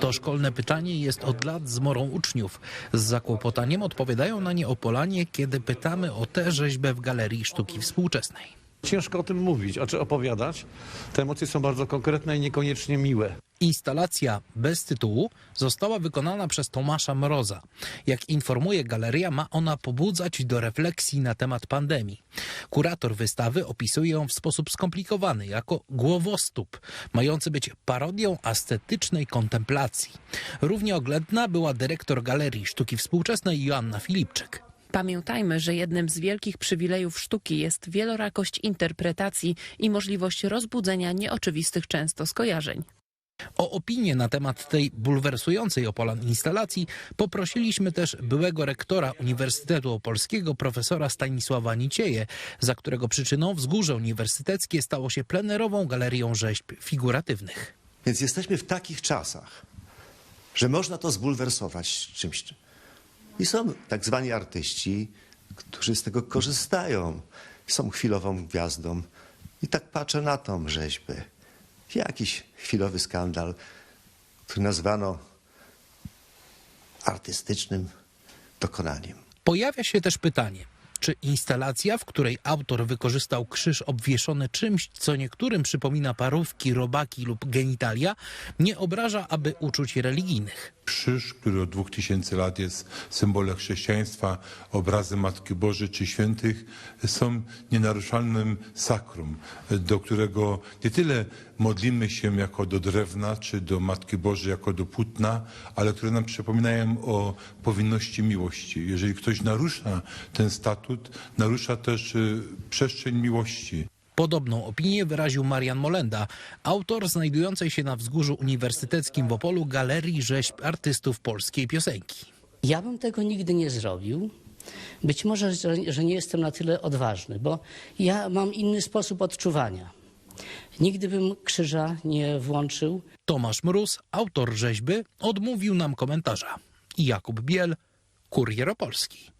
To szkolne pytanie jest od lat zmorą uczniów. Z zakłopotaniem odpowiadają na nie Opolanie, kiedy pytamy o tę rzeźbę w Galerii Sztuki Współczesnej. Ciężko o tym mówić, a czy opowiadać. Te emocje są bardzo konkretne i niekoniecznie miłe. Instalacja bez tytułu została wykonana przez Tomasza Mroza. Jak informuje galeria, ma ona pobudzać do refleksji na temat pandemii. Kurator wystawy opisuje ją w sposób skomplikowany, jako głowostóp, mający być parodią ascetycznej kontemplacji. Równie oględna była dyrektor Galerii Sztuki Współczesnej Joanna Filipczyk. Pamiętajmy, że jednym z wielkich przywilejów sztuki jest wielorakość interpretacji i możliwość rozbudzenia nieoczywistych często skojarzeń. O opinię na temat tej bulwersującej Opolan instalacji poprosiliśmy też byłego rektora Uniwersytetu Opolskiego profesora Stanisława Nicieje, za którego przyczyną wzgórze uniwersyteckie stało się plenerową galerią rzeźb figuratywnych. Więc jesteśmy w takich czasach, że można to zbulwersować czymś. I są tak zwani artyści, którzy z tego korzystają. Są chwilową gwiazdą. I tak patrzę na tą rzeźbę. Jakiś chwilowy skandal, który nazwano artystycznym dokonaniem. Pojawia się też pytanie, czy instalacja, w której autor wykorzystał krzyż obwieszony czymś, co niektórym przypomina parówki, robaki lub genitalia, nie obraża aby uczuć religijnych. Krzyż, który od dwóch tysięcy lat jest symbolem chrześcijaństwa, obrazy Matki Bożej czy świętych, są nienaruszalnym sakrum, do którego nie tyle modlimy się jako do drewna, czy do Matki Bożej jako do płótna, ale które nam przypominają o powinności miłości. Jeżeli ktoś narusza ten statut, narusza też y, przestrzeń miłości. Podobną opinię wyraził Marian Molenda, autor znajdującej się na wzgórzu uniwersyteckim w Opolu Galerii Rzeźb Artystów Polskiej Piosenki. Ja bym tego nigdy nie zrobił. Być może, że, że nie jestem na tyle odważny, bo ja mam inny sposób odczuwania. Nigdy bym krzyża nie włączył. Tomasz Mróz, autor rzeźby, odmówił nam komentarza. Jakub Biel, Kurier Opolski.